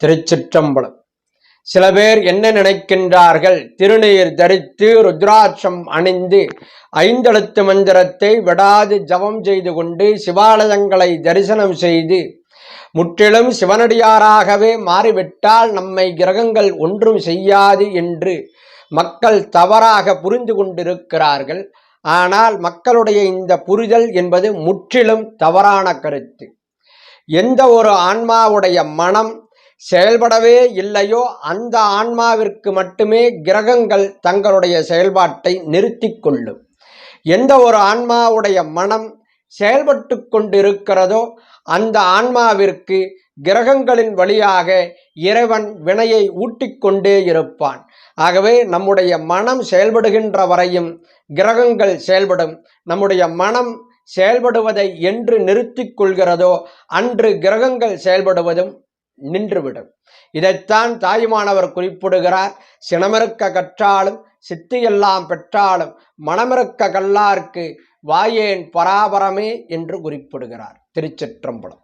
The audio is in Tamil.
திருச்சிற்றம்பலம். சில பேர் என்ன நினைக்கின்றார்கள்? திருநீர் தரித்து ருத்ராட்சம் அணிந்து ஐந்தெழுத்து மந்திரத்தை விடாது ஜபம் செய்து கொண்டு சிவாலயங்களை தரிசனம் செய்து முற்றிலும் சிவனடியாராகவே மாறிவிட்டால் நம்மை கிரகங்கள் ஒன்றும் செய்யாது என்று மக்கள் தவறாக புரிந்து கொண்டிருக்கிறார்கள். ஆனால் மக்களுடைய இந்த புரிதல் என்பது முற்றிலும் தவறான கருத்து. எந்த ஒரு ஆன்மாவுடைய மனம் செயல்படவே இல்லையோ அந்த ஆன்மாவிற்கு மட்டுமே கிரகங்கள் தங்களுடைய செயல்பாட்டை நிறுத்தி கொள்ளும். எந்த ஒரு ஆன்மாவுடைய மனம் செயல்பட்டு கொண்டிருக்கிறதோ அந்த ஆன்மாவிற்கு கிரகங்களின் வழியாக இறைவன் வினையை ஊட்டிக்கொண்டே இருப்பான். ஆகவே நம்முடைய மனம் செயல்படுகின்ற வரையும் கிரகங்கள் செயல்படும். நம்முடைய மனம் செயல்படுவதை என்று நிறுத்திக் கொள்கிறதோ அன்று கிரகங்கள் செயல்படுவதும் நின்றுவிடும். இதைத்தான் தாயுமானவர் குறிப்பிடுகிறார். சினமிருக்க கற்றாலும் சித்தியெல்லாம் பெற்றாலும் மனமிருக்க கல்லார்க்கு வாயேன் பராபரமே என்று குறிப்பிடுகிறார் திருச்சிற்றம்பலம்.